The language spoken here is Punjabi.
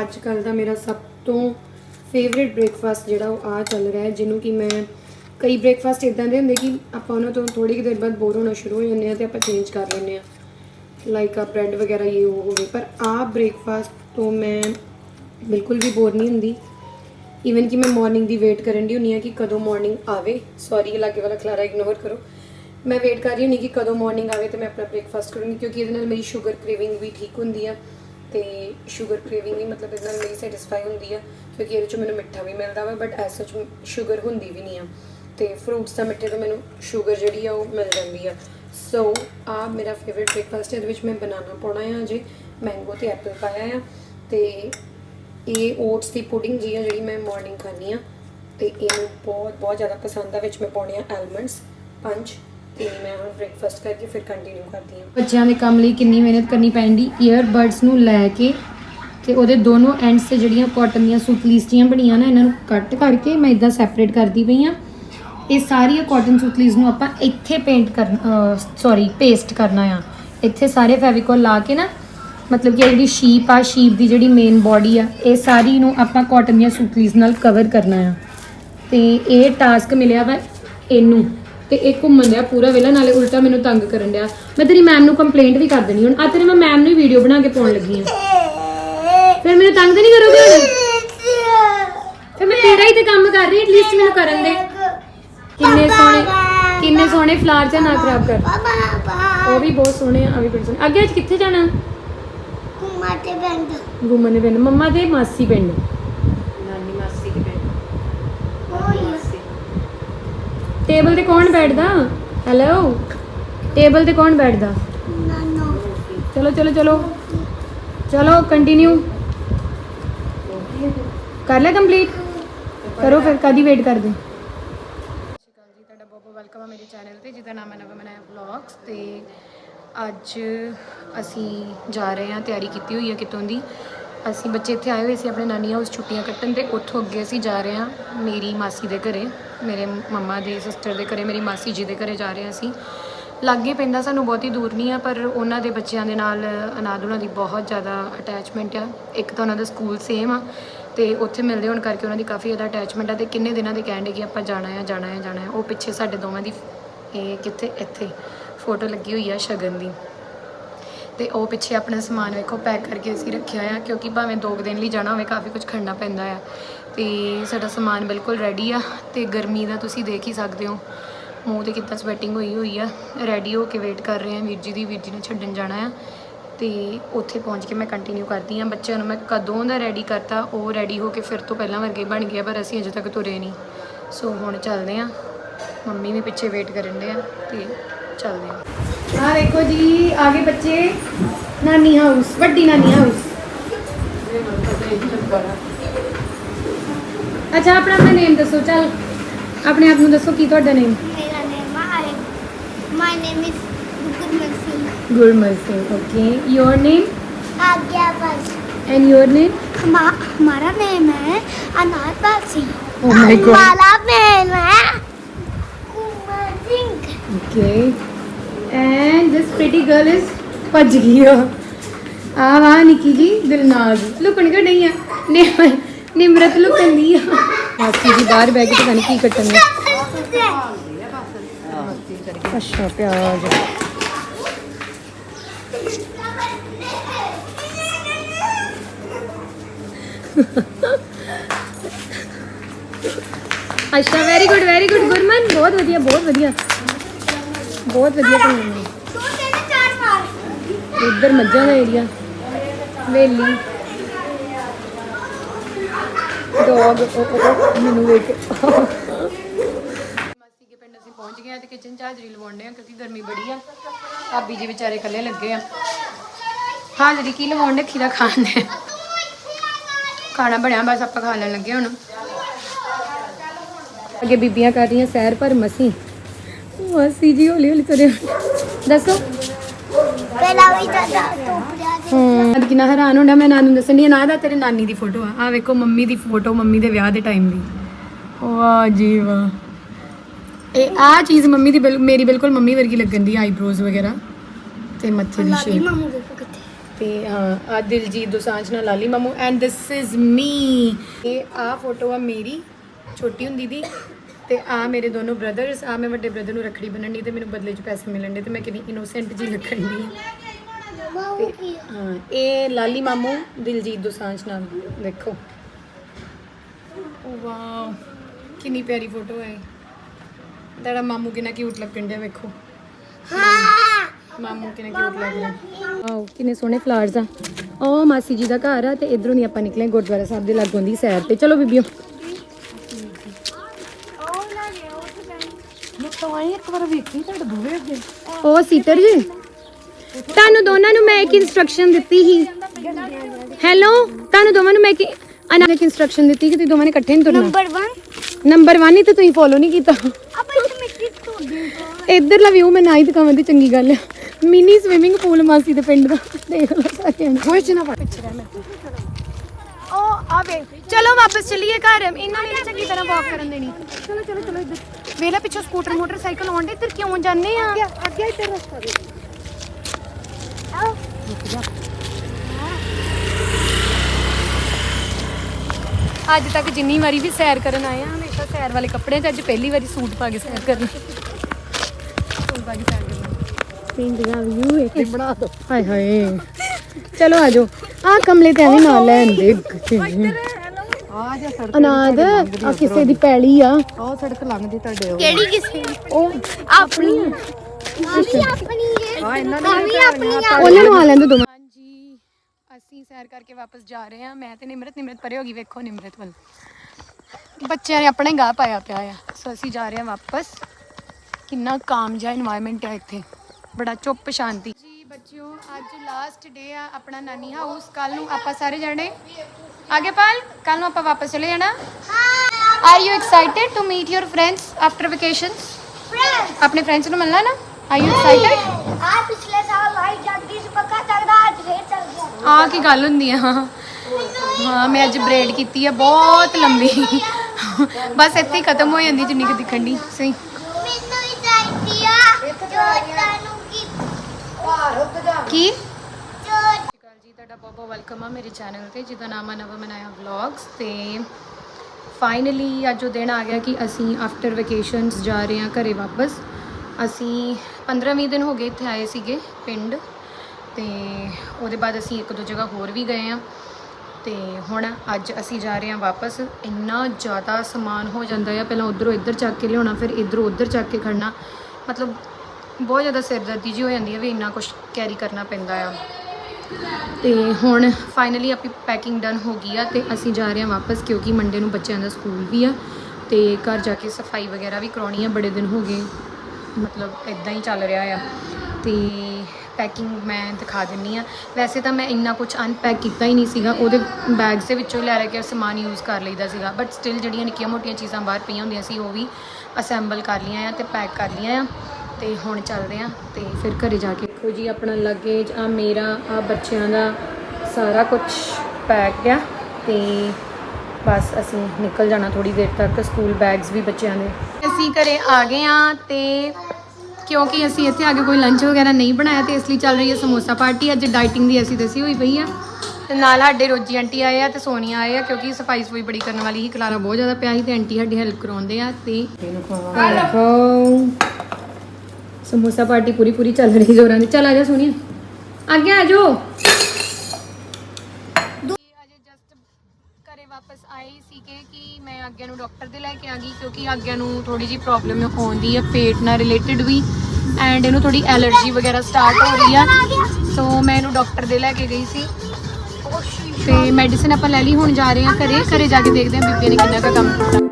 ਅੱਜ ਕੱਲ ਦਾ ਮੇਰਾ ਸਭ ਤੋਂ ਫੇਵਰਿਟ ਬ੍ਰੇਕਫਾਸਟ ਜਿਹੜਾ ਉਹ ਆ ਚੱਲ ਰਿਹਾ ਹੈ, ਜਿਹਨੂੰ ਕਿ ਮੈਂ ਕਈ ਬ੍ਰੇਕਫਾਸਟ ਇਦਾਂ ਦੇ ਹੁੰਦੇ ਕਿ ਆਪਾਂ ਉਹਨਾਂ ਤੋਂ ਥੋੜੀ ਕੁ ਦੇਰ ਬਾਅਦ ਬੋਰ ਹੋਣਾ ਸ਼ੁਰੂ ਹੋ ਜਾਂਦੇ ਆ ਤੇ ਆਪਾਂ ਚੇਂਜ ਕਰ ਲੈਂਦੇ ਆ। ਲਾਈਕ ਆ ਬ੍ਰੈਡ ਵਗੈਰਾ ਇਹ ਉਹ ਹੋਵੇ। ਪਰ ਆ ਬ੍ਰੇਕਫਾਸਟ ਤੋਂ ਮੈਂ ਬਿਲਕੁਲ ਵੀ ਬੋਰ ਨਹੀਂ ਹੁੰਦੀ। ਈਵਨ ਕਿ ਮੈਂ ਮਾਰਨਿੰਗ ਦੀ ਵੇਟ ਕਰਨ ਦੀ ਹੁੰਦੀ ਆ ਕਿ ਕਦੋਂ ਮਾਰਨਿੰਗ ਆਵੇ। ਸੌਰੀ ਲਾਗੇ ਵਾਲਾ ਖਲਾਰਾ ਇਗਨੋਰ ਕਰੋ। ਮੈਂ ਵੇਟ ਕਰ ਰਹੀ ਹੁੰਦੀ ਕਿ ਕਦੋਂ ਮਾਰਨਿੰਗ ਆਵੇ ਤੇ ਮੈਂ ਆਪਣਾ ਬ੍ਰੇਕਫਾਸਟ ਕਰੂੰਗੀ, ਕਿਉਂਕਿ ਇਹਦੇ ਨਾਲ ਮੇਰੀ ਸ਼ੂਗਰ ਕ੍ਰੇਵਿੰਗ ਵੀ ਠੀਕ ਹੁੰਦੀ ਆ। ਤੇ ਸ਼ੂਗਰ ਕ੍ਰੇਵਿੰਗ ਵੀ ਮਤਲਬ ਇਹਦੇ ਨਾਲ ਮੇਰੀ ਸੈਟੀਸਫਾਈ ਹੁੰਦੀ ਆ, ਕਿਉਂਕਿ ਇਹਦੇ 'ਚ ਮੈਨੂੰ ਮਿੱਠਾ ਵੀ ਮਿਲਦਾ ਵਾ ਬਟ ਐਸ ਸੱਚ ਸ਼ੂਗਰ ਹੁੰਦੀ ਵੀ ਨਹੀਂ ਆ। ਤੇ ਫਰੂਟਸ ਦਾ ਮਿੱਠੇ ਤੋਂ ਮੈਨੂੰ ਸ਼ੂਗਰ ਜਿਹੜੀ ਆ ਉਹ ਮਿਲ ਜਾਂਦੀ ਆ। ਸੋ ਆ ਮੇਰਾ ਫੇਵਰਿਟ ਬ੍ਰੇਕਫਾਸਟ ਹੈ ਇਹਦੇ ਵਿੱਚ ਮੈਂ ਬਨਾਨਾ ਪਾਉਣਾ ਆ ਅਜੇ ਮੈਂਗੋ ਤੇ ਐਪਲ ਪਾਇਆ ਆ। ਤੇ ਇਹ ਓਟਸ ਦੀ ਪੁਡਿੰਗ ਜੀ ਆ ਜਿਹੜੀ ਮੈਂ ਮਾਰਨਿੰਗ ਖਾਣੀ ਆ। ਤੇ ਇਹਨੂੰ ਬਹੁਤ ਬਹੁਤ ਜ਼ਿਆਦਾ ਪਸੰਦ ਆ, ਵਿੱਚ ਮੈਂ ਪਾਉਣੇ ਆ ਐਲਮੰਡਸ ਪੰਜ ਤੇ ਮੈਂ ਹੁਣ ਬ੍ਰੇਕਫਾਸਟ ਕਰਕੇ ਫਿਰ ਕੰਟੀਨਿਊ ਕਰਦੀ ਹਾਂ। ਬੱਚਿਆਂ ਦੇ ਕੰਮ ਲਈ ਕਿੰਨੀ ਮਿਹਨਤ ਕਰਨੀ ਪੈਂਦੀ ਈਅਰਬਡਸ ਨੂੰ ਲੈ ਕੇ ਤੇ ਉਹਦੇ ਦੋਨੋਂ ਐਂਡਸ ਤੇ ਜਿਹੜੀਆਂ ਕਾਟਨ ਦੀਆਂ ਸੁਤਲੀਸ ਜੀਆਂ ਬਣੀਆਂ ਨਾ, ਇਹਨਾਂ ਨੂੰ ਕੱਟ ਕਰਕੇ ਮੈਂ ਇਦਾਂ ਸੈਪਰੇਟ ਕਰਦੀ ਪਈ ਆ ਇਹ ਸਾਰੀਆਂ ਕਾਟਨ ਸੁਤਲੀਸ ਨੂੰ ਆਪਾਂ ਇੱਥੇ ਪੇਂਟ ਕਰਨਾ ਸੌਰੀ ਪੇਸਟ ਕਰਨਾ ਆ। ਇੱਥੇ ਸਾਰੇ ਫੈਵਿਕੋਲ ਲਾ ਕੇ ਨਾ, ਮਤਲਬ ਕਿ ਜਿਹੜੀ ਸ਼ੀਪ ਆ ਸ਼ੀਪ ਦੀ ਜਿਹੜੀ ਮੇਨ ਬਾਡੀ ਆ, ਇਹ ਸਾਰੀ ਨੂੰ ਆਪਾਂ ਕਾਟਨ ਦੀਆਂ ਸੁਤਲੀਸ ਨਾਲ ਕਵਰ ਕਰਨਾ ਆ। ਤੇ ਇਹ ਟਾਸਕ ਮਿਲਿਆ ਵਾ ਇਹਨੂੰ। ਤੇ ਇਹ ਘੁੰਮਣ ਡਿਆ ਪੂਰਾ ਵੇਲਾ ਨਾਲੇ ਉਲਟਾ ਮੈਨੂੰ ਤੰਗ ਕਰਨ ਡਿਆ। ਮੈਂ ਤੇਰੀ ਮੈਮ ਨੂੰ ਕੰਪਲੇਂਟ ਵੀ ਕਰ ਦੇਣੀ ਹੁਣ ਆ ਤੇਰੇ ਮੈਂ ਮੈਮ ਨੂੰ ਹੀ ਵੀਡੀਓ ਬਣਾ ਕੇ ਪਾਉਣ ਲੱਗੀ ਆ। ਫਿਰ ਮੈਨੂੰ ਤੰਗ ਤਾਂ ਨਹੀਂ ਕਰੋਗੇ ਹੁਣ? ਫਿਰ ਮੈਂ ਤੇਰਾ ਹੀ ਤੇ ਕੰਮ ਕਰ ਰਹੀ ਐਟਲੀਸਟ ਮੈਨੂੰ ਕਰਨ ਦੇ। ਕਿੰਨੇ ਸੋਹਣੇ ਕਿੰਨੇ ਸੋਹਣੇ ਫਲਾਰ ਜਾਂ ਨਾ ਖਰਾਬ ਕਰ। ਉਹ ਵੀ ਬਹੁਤ ਸੋਹਣੇ ਆ ਆ ਵੀ ਬੜੇ ਸੋਹਣੇ। ਅੱਗੇ ਅੱਜ ਕਿੱਥੇ ਜਾਣਾ? ਘੁੰਮਣ ਦੇ ਪਿੰਡ ਮੰਮਾ ਦੇ ਮਾਸੀ ਪਿੰਡ ਨਾਨੀ ਮਾਸੀ ਦੀ ਭੈਣ ਮਾਸੀ ਟੇਬਲ ਤੇ ਕੌਣ ਬੈਠਦਾ? ਹੈਲੋ ਟੇਬਲ ਤੇ ਕੌਣ ਬੈਠਦਾ? ਚਲੋ ਚਲੋ ਚਲੋ। ਚਲੋ ਕੰਟੀਨਿਊ ਕਰ ਲਿਆ ਕੰਪਲੀਟ ਕਰੋ ਫਿਰ ਕਦੀ ਵੇਟ ਕਰਦੇ? ਸ਼ਿਕਾਲ ਜੀ ਤੁਹਾਡਾ ਬਹੁਤ ਬਹੁਤ ਵੈਲਕਮ ਆ ਮੇਰੇ ਚੈਨਲ ਤੇ। ਜਿਹਦਾ ਨਾਮ ਹੈ ਨਵਾਂ ਮਨਾਇਆ ਵਲੌਗਸ ਤੇ ਅੱਜ ਅਸੀਂ ਜਾ ਰਹੇ ਹਾਂ ਤਿਆਰੀ ਕੀਤੀ ਹੋਈ ਹੈ ਕਿਤੋਂ ਦੀ। ਅਸੀਂ ਬੱਚੇ ਇੱਥੇ ਆਏ ਹੋਏ ਸੀ ਆਪਣੇ ਨਾਨੀ ਹਾਊਸ ਛੁੱਟੀਆਂ ਕੱਟਣ ਤੇ ਉੱਥੋਂ ਅੱਗੇ ਅਸੀਂ ਜਾ ਰਹੇ ਹਾਂ ਮੇਰੀ ਮਾਸੀ ਦੇ ਘਰੇ, ਮੇਰੇ ਮੰਮਾ ਦੇ ਸਿਸਟਰ ਦੇ ਘਰੇ, ਮੇਰੀ ਮਾਸੀ ਜੀ ਦੇ ਘਰੇ ਜਾ ਰਹੇ ਹਾਂ ਅਸੀਂ। ਲਾਗੇ ਪੈਂਦਾ ਸਾਨੂੰ ਬਹੁਤੀ ਦੂਰ ਨਹੀਂ ਆ, ਪਰ ਉਹਨਾਂ ਦੇ ਬੱਚਿਆਂ ਦੇ ਨਾਲ ਅਨਾਦ ਉਹਨਾਂ ਦੀ ਬਹੁਤ ਜ਼ਿਆਦਾ ਅਟੈਚਮੈਂਟ ਆ। ਇੱਕ ਤਾਂ ਉਹਨਾਂ ਦਾ ਸਕੂਲ ਸੇਮ ਆ ਤੇ ਉੱਥੇ ਮਿਲਦੇ ਹੋਣ ਕਰਕੇ ਉਹਨਾਂ ਦੀ ਕਾਫੀ ਜ਼ਿਆਦਾ ਅਟੈਚਮੈਂਟ ਆ ਤੇ ਕਿੰਨੇ ਦਿਨਾਂ ਦੇ ਕਹਿੰਦੇ ਕਿ ਆਪਾਂ ਜਾਣਾ ਆ ਜਾਣਾ ਆ ਜਾਣਾ ਆ। ਉਹ ਪਿੱਛੇ ਸਾਡੇ ਦੋਵਾਂ ਦੀ, ਇਹ ਕਿੱਥੇ, ਇੱਥੇ ਫੋਟੋ ਲੱਗੀ ਹੋਈ ਆ ਸ਼ਗਨ ਦੀ। ਤੇ ਉਹ ਪਿੱਛੇ ਆਪਣਾ ਸਮਾਨ ਵੇਖੋ, ਪੈਕ ਕਰਕੇ ਅਸੀਂ ਰੱਖਿਆ ਆ ਕਿਉਂਕਿ ਭਾਵੇਂ ਦੋ ਕੁ ਦਿਨ ਲਈ ਜਾਣਾ ਹੋਵੇ, ਕਾਫੀ ਕੁਝ ਖੜਨਾ ਪੈਂਦਾ ਆ। ਤੇ ਸਾਡਾ ਸਮਾਨ ਬਿਲਕੁਲ ਰੈਡੀ ਆ ਤੇ ਗਰਮੀ ਦਾ ਤੁਸੀਂ ਦੇਖ ਹੀ ਸਕਦੇ ਹੋ। ਮੂੰਹ ਤੇ ਕਿੱਦਾਂ ਸਵੈਟਿੰਗ ਹੋਈ ਹੋਈ ਆ। ਰੈਡੀ ਹੋ ਕੇ ਵੇਟ ਕਰ ਰਹੇ ਆ ਵੀਰ ਜੀ ਦੀ, ਵੀਰ ਜੀ ਨੇ ਛੱਡਣ ਜਾਣਾ ਆ। ਤੇ ਉੱਥੇ ਪਹੁੰਚ ਕੇ ਮੈਂ ਕੰਟੀਨਿਊ ਕਰਦੀ ਆ ਬੱਚਿਆਂ ਨੂੰ ਮੈਂ ਕਦੋਂ ਦਾ ਰੈਡੀ ਕਰਤਾ, ਉਹ ਰੈਡੀ ਹੋ ਕੇ ਫਿਰ ਤੋਂ ਪਹਿਲਾਂ ਵਰਗੇ ਬਣ ਗਿਆ, ਪਰ ਅਸੀਂ ਅਜੇ ਤੱਕ ਤੁਰੇ ਨਹੀਂ। ਸੋ ਹੁਣ ਚੱਲਦੇ ਆ ਮੰਮੀ ਵੀ ਪਿੱਛੇ ਵੇਟ ਕਰਨ ਦੇ ਆ ਤੇ ਚੱਲਦੇ ਆ ਆ ਵੇਖੋ ਜੀ ਆਗੇ ਬੱਚੇ ਨਾਨੀ ਹਾਊਸ ਵੱਡੀ ਨਾਨੀ ਹਾਊਸ ਅੱਛਾ ਆਪਣਾ ਆਪਣਾ ਨੇਮ ਦੱਸੋ ਚੱਲ ਆਪਣੇ ਆਪ ਨੂੰ ਦੱਸੋ ਕੀ ਤੁਹਾਡਾ ਨੇਮ मेरा नेम है my name is Gurman Singh Gurman Singh okay your name Agya बस एंड योर नेम हमा- हमारा नेम है अनाथ बासी Oh my God. हमारा नेम है Gurman Singh okay and this pretty girl is ਭੱਜ ਗਈ ਆ ਆ ਵਾ ਨਿੱਕੀ ਜੀ ਦਿਲਨਾਜ਼ ਲੁਕਣ ਕੇ ਡਈ ਆ? ਨੇ ਨਿਮਰਤ ਲੁਕਣ ਦੀ ਆ। ਮਾਸੀ ਜੀ ਬਾਹਰ ਬੈ ਕੇ ਪਤਾ ਨਹੀਂ ਕੀ ਕੱਟਣ ਨੇ ਅੱਛਾ, ਪਿਆਜ਼। ਅੱਛਾ very good very good Gurman. ਬਹੁਤ ਵਧੀਆ ਬਹੁਤ ਵਧੀਆ। ਬਹੁਤ ਵਧੀਆ ਬਣਾਉਂਦੇ ਨੇ। ਇੱਧਰ ਮੱਝਾਂ ਦਾ ਏਰੀਆ ਵੇਲੀ। ਡੌਗ ਮੈਨੂੰ ਵੇਖ ਮਾਸੀ ਕੇ ਪਿੰਡ ਅਸੀਂ ਪਹੁੰਚ ਗਏ ਆ ਤੇ ਕਿਚਨ ਚ ਹਾਜ਼ਰੀ ਲਵਾਉਣੇ ਆ ਕਿਉਂਕਿ ਗਰਮੀ ਬੜੀ ਆ। ਭਾਬੀ ਜੀ ਵਿਚਾਰੇ ਇਕੱਲੇ ਲੱਗੇ ਆ। ਹਾਜ਼ਰੀ ਕੀ ਲਵਾਉਣ ਦੇ ਖੀਰਾ ਖਾਣ ਖਾਣਾ ਬਣਿਆ ਬਸ ਆਪਾਂ ਖਾ ਲੈਣ ਲੱਗੇ ਹੁਣ। ਅੱਗੇ ਬੀਬੀਆਂ ਕਰ ਰਹੀਆਂ ਸੈਰ ਪਰ ਮਸੀ ਮਾਸੀ ਜੀ ਹੌਲੀ ਹੌਲੀ ਕਰਿਓ ਦੱਸੋ। ਪਹਿਲਾਂ ਵੀ ਦਾਦਾ ਟੋਪੜਾ ਦੇ ਅੱਜ ਕਿੰਨਾ ਹੈਰਾਨ ਹੁੰਦਾ ਮੈਂ ਨਾਨੂ ਦੱਸਣ ਦੀ ਨਾ ਤੇਰੇ ਨਾਨੀ ਦੀ ਫੋਟੋ ਆ। ਆ ਵੇਖੋ ਮੰਮੀ ਦੀ ਫੋਟੋ ਮੰਮੀ ਦੇ ਵਿਆਹ ਦੇ ਟਾਈਮ ਦੀ। ਵਾਹ ਜੀ ਵਾਹ। ਇਹ ਆ ਚੀਜ਼ ਮੰਮੀ ਦੀ ਮੇਰੀ ਬਿਲਕੁਲ ਮੰਮੀ ਵਰਗੀ ਲੱਗਣ ਦੀ ਆਈਬ੍ਰੋਜ਼ ਵਗੈਰਾ ਤੇ ਮੱਥੇ ਦੀ ਸ਼ੇਪ ਤੇ ਆ ਦਿਲਜੀਤ ਦੋਸਾਂਝ ਨਾਲ ਲਾਲੀ ਮਾਮੂ। ਐਂਡ ਦਿਸ ਇਜ਼ ਮੀ ਇਹ ਆ ਫੋਟੋ ਆ ਮੇਰੀ ਛੋਟੀ ਹੁੰਦੀ ਦੀ। ਤੇ ਆ ਮੇਰੇ ਦੋਨੋਂ ਬ੍ਰਦਰਸ ਆ ਮੈਂ ਵੱਡੇ ਬ੍ਰਦਰ ਨੂੰ ਰੱਖੜੀ ਬੰਨਣੀ ਤੇ ਮੈਨੂੰ ਬਦਲੇ 'ਚ ਪੈਸੇ ਮਿਲਣ ਦੇ ਤੇ ਮੈਂ ਕਿੰਨੀ ਇਨੋਸੈਂਟ ਜੀ ਲੱਗਣ ਦੀ ਹਾਂ ਇਹ ਲਾਲੀ ਮਾਮੂ ਦਿਲਜੀਤ ਦੋਸਾਂਝ ਨਾਲ ਦੇਖੋ। ਵਾਓ ਕਿੰਨੀ ਪਿਆਰੀ ਫੋਟੋ ਹੈ ਤੇਰਾ ਮਾਮੂ ਕਿੰਨਾ ਕਿਊਟ ਲੱਗਣ ਡਿਆ ਵੇਖੋ। ਹਾਂ। ਮਾਮੂ ਕਿੰਨੇ ਕਿਊਟ ਲੱਗ ਰਿਹਾ ਆਓ ਕਿੰਨੇ ਸੋਹਣੇ ਫਲਾਵਰਸ ਆ। ਉਹ ਮਾਸੀ ਜੀ ਦਾ ਘਰ ਆ ਤੇ ਇਧਰੋਂ ਦੀ ਆਪਾਂ ਨਿਕਲੇ ਗੁਰਦੁਆਰਾ ਸਾਹਿਬ ਦੇ ਲਾਗੋਂ ਦੀ ਸੈਰ ਤੇ। ਚਲੋ ਬੀਬੀਓ। ਉਹ ਨਾ ਗਿਆ ਉਹ ਤਾਂ ਜਾਣੀ ਮੈਂ ਤਾਂ ਆਈ ਇੱਕ ਵਾਰ ਵੇਖੀ ਤੁਹਾਡੇ ਬੂਹੇ ਅੱਗੇ। ਉਹ ਸੀਤਰ ਜੀ ਤੁਹਾਨੂੰ ਦੋਨਾਂ ਨੂੰ ਮੈਂ ਇੱਕ ਇਨਸਟਰਕਸ਼ਨ ਦਿੱਤੀ ਸੀ। ਹੈਲੋ ਤੁਹਾਨੂੰ ਦੋਵਾਂ ਨੂੰ ਮੈਂ ਕਿ ਅਨਾ ਇੱਕ ਇਨਸਟਰਕਸ਼ਨ ਦਿੱਤੀ ਕਿ ਤੁਸੀਂ ਦੋਵਾਂ ਨੇ ਇਕੱਠੇ ਨਹੀਂ ਤੁਰਨਾ। ਨੰਬਰ 1 ਨੰਬਰ 1 ਹੀ ਤੇ ਤੁਸੀਂ ਫੋਲੋ ਨਹੀਂ ਕੀਤਾ। ਆਪਾਂ ਇਸ ਮਿੱਟੀ ਤੋਂ ਦੇ ਇਧਰਲਾ ਵਿਊ ਮੈਂ ਨਾ ਹੀ ਦਿਖਾਵਾਂ ਦੀ ਚੰਗੀ ਗੱਲ ਆ। ਮਿਨੀ ਸਵਿਮਿੰਗ ਪੂਲ ਮਾਸੀ ਦੇ ਪਿੰਡ ਦਾ। ਦੇਖ ਲਓ ਹੋਏ ਚ ਨਾ ਪਿੱਛੇ ਰਹਿ ਮੈਂ। ਆਵੇ ਚਲੋ ਵਾਪਸ ਚਲੀਏ ਘਰ। ਇਹਨਾਂ ਨੇ ਨੀ ਚੰਗੀ ਤਰ੍ਹਾਂ ਵਾਕ ਕਰਨ ਦੇਣੀ। ਚਲੋ ਚਲੋ ਚਲੋ ਇੱਧਰ। ਵੇਲਾ ਪਿੱਛੋਂ ਸਕੂਟਰ ਮੋਟਰਸਾਈਕਲ ਆਉਂਦੇ ਇੱਧਰ ਕਿਉਂ ਜਾਂਦੇ ਆ? ਅੱਗੇ ਇੱਧਰ ਰਸਤਾ ਦੇ ਆਓ। ਅੱਜ ਤੱਕ ਜਿੰਨੀ ਵਾਰੀ ਵੀ ਸੈਰ ਕਰਨ ਆਏ ਆ ਹਮੇਸ਼ਾ ਸੈਰ ਵਾਲੇ ਕੱਪੜੇ 'ਚ ਅੱਜ ਪਹਿਲੀ ਵਾਰੀ ਸੂਟ ਪਾ ਕੇ ਸੈਰ ਕਰਨੀ। ਸੂਟ ਪਾ ਕੇ ਸੈਰ ਕਰਨੀ। ਪਿੰਡ ਦਾ ਵਿਊ ਇੱਕ ਬਣਾ ਦੋ ਹਾਏ ਹਾਏ। ਚਲੋ ਆਜੋ ਆ ਕਮਲੇ ਤੇ ਐਵੇਂ ਨਾ ਲੈਂਦੇ ਅਨਾਦ ਆ ਕਿਸੇ ਦੀ ਪੈਲੀ ਆ। ਉਹ ਸੜਕ ਲੰਘਦੀ ਤੁਹਾਡੇ ਉਹ ਕਿਹੜੀ ਕਿਸੇ ਉਹ ਆਪਣੀ ਆਪਣੀ ਆਪਣੀ ਉਹਨਾਂ ਨੂੰ ਆ ਲੈਂਦੇ ਦੋਵਾਂ ਹਾਂਜੀ ਅਸੀਂ ਸੈਰ ਕਰਕੇ ਵਾਪਸ ਜਾ ਰਹੇ ਹਾਂ। ਮੈਂ ਤੇ ਨਿਮਰਤ ਨਿਮਰਤ ਪਰੇ ਹੋ ਗਈ। ਵੇਖੋ ਨਿਮਰਤ ਵੱਲ। ਬੱਚਿਆਂ ਨੇ ਆਪਣੇ ਗਾਹ ਪਾਇਆ ਪਿਆ ਆ। ਸੋ ਅਸੀਂ ਜਾ ਰਹੇ ਹਾਂ ਵਾਪਸ। ਕਿੰਨਾ ਕਾਮ ਜਿਹਾ এনवायरमेंट ਹੈ ਇੱਥੇ। ਬੜਾ ਚੁੱਪ ਸ਼ਾਂਤੀ ਬੱਚਿਓ ਅੱਜ ਲਾਸਟ ਡੇ ਆ ਆਪਣਾ ਨਾਨੀ ਹਾਊਸ ਕੱਲ ਨੂੰ ਆਪਾਂ ਸਾਰੇ ਜਾਣੇ। ਆਗੇ ਪਾਲ ਕੱਲ ਨੂੰ ਆਪਾਂ ਵਾਪਸ ਚਲੇ ਜਾਣਾ। Are you excited to meet your friends after vacations ਆਪਣੇ ਫਰੈਂਡਸ ਨੂੰ ਮਿਲਣਾ ਨਾ? ਆਰ ਯੂ ਐਕਸਾਈਟਿਡ ਆ ਪਿਛਲੇ ਸਾਲ ਲਾਈ ਜਾਂਦੀ ਸੀ ਪੱਕਾ ਤਗੜਾ ਅੱਜ ਫੇਰ ਚੱਲ ਗਿਆ। ਆ ਕੀ ਗੱਲ ਹੁੰਦੀ ਆ? ਹਾਂ ਮੈਂ ਅੱਜ ਬ੍ਰੇਡ ਕੀਤੀ ਆ ਬਹੁਤ ਲੰਬੀ। ਬਸ ਇੱਥੇ ਹੀ ਖਤਮ ਹੋ ਜਾਂਦੀ ਜਿੰਨੀ ਕਿ ਦਿਖਣ ਦੀ ਸਹੀ। ਮੈਨੂੰ ਹੀ ਚਾਹੀਦੀ ਆ ਜੋਤਾਂ ਨੂੰ ਕੀ ਕੀ? ਜੀ ਤੁਹਾਡਾ ਬਹੁਤ ਬਹੁਤ ਵੈਲਕਮ ਆ ਮੇਰੇ ਚੈਨਲ ਤੇ ਜਿਹਦਾ ਨਾਮ ਆ ਨਵਾਂ ਮਨਾਇਆ ਵਲੌਗਸ ਤੇ ਫਾਈਨਲੀ ਅੱਜ ਉਹ ਦਿਨ ਆ ਗਿਆ ਕਿ ਅਸੀਂ ਆਫਟਰ ਵੈਕੇਸ਼ਨਸ ਜਾ ਰਹੇ ਹਾਂ ਘਰੇ ਵਾਪਸ। ਅਸੀਂ 15-20 ਦਿਨ ਹੋ ਗਏ ਇੱਥੇ ਆਏ ਸੀਗੇ ਪਿੰਡ ਤੇ ਉਹਦੇ ਬਾਅਦ ਅਸੀਂ ਇੱਕ ਦੋ ਜਗ੍ਹਾ ਹੋਰ ਵੀ ਗਏ ਆ ਤੇ ਹੁਣ ਅੱਜ ਅਸੀਂ ਜਾ ਰਹੇ ਹਾਂ ਵਾਪਸ। ਇੰਨਾ ਜ਼ਿਆਦਾ ਸਮਾਨ ਹੋ ਜਾਂਦਾ ਆ ਪਹਿਲਾਂ ਉਧਰੋਂ ਇੱਧਰ ਚੱਕ ਕੇ ਲਿਆਉਣਾ ਫਿਰ ਇਧਰੋਂ ਉਧਰ ਚੱਕ ਕੇ ਖੜਨਾ ਮਤਲਬ ਬਹੁਤ ਜ਼ਿਆਦਾ ਸਿਰਦਰਦੀ ਜੀ ਹੋ ਜਾਂਦੀ ਹੈ ਵੀ ਇੰਨਾ ਕੁਝ ਕੈਰੀ ਕਰਨਾ ਪੈਂਦਾ ਆ। ਤੇ ਹੁਣ ਫਾਈਨਲੀ ਆਪਣੀ ਪੈਕਿੰਗ ਡਨ ਹੋ ਗਈ ਆ ਤੇ ਅਸੀਂ ਜਾ ਰਹੇ ਹਾਂ ਵਾਪਸ ਕਿਉਂਕਿ ਮੰਡੇ ਨੂੰ ਬੱਚਿਆਂ ਦਾ ਸਕੂਲ ਵੀ ਆ ਤੇ ਘਰ ਜਾ ਕੇ ਸਫ਼ਾਈ ਵਗੈਰਾ ਵੀ ਕਰਾਉਣੀ ਆ, ਬੜੇ ਦਿਨ ਹੋ ਗਏ, ਮਤਲਬ ਇਦਾਂ ਹੀ ਚੱਲ ਰਿਹਾ ਆ। ਤੇ ਪੈਕਿੰਗ ਮੈਂ ਦਿਖਾ ਦਿੰਨੀ ਆ। ਵੈਸੇ ਤਾਂ ਮੈਂ ਇੰਨਾ ਕੁਝ ਅਨਪੈਕ ਕੀਤਾ ਹੀ ਨਹੀਂ ਸੀਗਾ, ਉਹਦੇ ਬੈਗਸ ਦੇ ਵਿੱਚੋਂ ਲੈ ਲੈ ਕੇ ਸਮਾਨ ਯੂਜ਼ ਕਰ ਲਈਦਾ ਸੀਗਾ ਬਟ ਸਟਿਲ ਜਿਹੜੀਆਂ ਨਿੱਕੀਆਂ ਮੋਟੀਆਂ ਚੀਜ਼ਾਂ ਬਾਹਰ ਪਈਆਂ ਹੁੰਦੀਆਂ ਸੀ, ਉਹ ਵੀ ਅਸੈਂਬਲ ਕਰ ਲਈਆਂ ਆ ਤੇ ਪੈਕ ਕਰ ਲਈਆਂ ਆ। ਤੇ ਹੁਣ ਚੱਲਦੇ ਆ ਤੇ ਫਿਰ ਘਰੇ ਜਾ ਕੇ ਦੇਖੋ ਜੀ ਆਪਣਾ ਲੱਗੇਜ ਆ ਮੇਰਾ ਆ ਬੱਚਿਆਂ ਦਾ ਸਾਰਾ ਕੁਝ ਪੈਕ ਆ ਤੇ ਬਸ ਅਸੀਂ ਨਿਕਲ ਜਾਣਾ ਥੋੜੀ ਦੇਰ ਤੱਕ ਸਕੂਲ ਬੈਗਸ ਵੀ ਬੱਚਿਆਂ ਦੇ। ਅਸੀਂ ਘਰੇ ਆ ਗਏ ਆ ਤੇ ਕਿਉਂਕਿ ਅਸੀਂ ਇੱਥੇ ਆ ਕੇ ਕੋਈ ਲੰਚ ਵਗੈਰਾ ਨਹੀਂ ਬਣਾਇਆ ਤੇ ਇਸ ਲਈ ਚੱਲ ਰਹੀ ਹੈ ਸਮੋਸਾ ਪਾਰਟੀ ਅੱਜ ਡਾਈਟਿੰਗ ਦੀ ਅਸੀਂ ਦੱਸੀ ਹੋਈ ਪਈ ਆ। ਤੇ ਨਾਲ ਸਾਡੇ ਰੋਜੀ ਆਂਟੀ ਆਏ ਆ ਤੇ ਸੋਨੀਆ ਆਏ ਆ ਕਿਉਂਕਿ ਸਫ਼ਾਈ ਸਫ਼ਾਈ ਬੜੀ ਕਰਨ ਵਾਲੀ ਸੀ ਖਲਾਰਾ ਬਹੁਤ ਜ਼ਿਆਦਾ ਪਿਆ ਸੀ ਤੇ ਆਂਟੀ ਸਾਡੀ ਹੈਲਪ ਕਰਾਉਂਦੇ ਆ ਤੇ ਦੇਖੋ ਸਮੋਸਾ ਪਾਰਟੀ ਪੂਰੀ ਪੂਰੀ ਚੱਲ ਰਹੀ ਜ਼ੋਰਾਂ ਦੀ। ਚੱਲ ਆ ਜਾ ਸੋਨੀਆ। ਅੱਗੇ ਆ ਜਾਓ। ਅਜੇ ਜਸਟ ਘਰੇ ਵਾਪਸ ਆਏ ਸੀ ਕਿ ਕਿ ਮੈਂ ਆਗਿਆ ਨੂੰ ਡਾਕਟਰ ਦੇ ਲੈ ਕੇ ਆ ਗਈ ਕਿਉਂਕਿ ਆਗਿਆ ਨੂੰ ਥੋੜੀ ਜੀ ਪ੍ਰੋਬਲਮ ਆਉਂਦੀ ਹੈ ਪੇਟ ਨਾਲ ਰਿਲੇਟਡ ਵੀ ਐਂਡ ਇਹਨੂੰ ਥੋੜੀ ਐਲਰਜੀ ਵਗੈਰਾ ਸਟਾਰਟ ਹੋ ਰਹੀ ਆ। ਸੋ ਮੈਂ ਇਹਨੂੰ ਡਾਕਟਰ ਦੇ ਲੈ ਕੇ ਗਈ ਸੀ। ਤੇ ਮੈਡੀਸਿਨ ਆਪਾਂ ਲੈ ਲਈ ਹੁਣ ਜਾ ਰਹੇ ਹਾਂ ਘਰੇ। ਘਰੇ ਜਾ ਕੇ ਦੇਖਦੇ ਹਾਂ ਬੀਬੀ ਨੇ ਕਿੰਨਾ ਕੁ ਕੰਮ ਕੀਤਾ।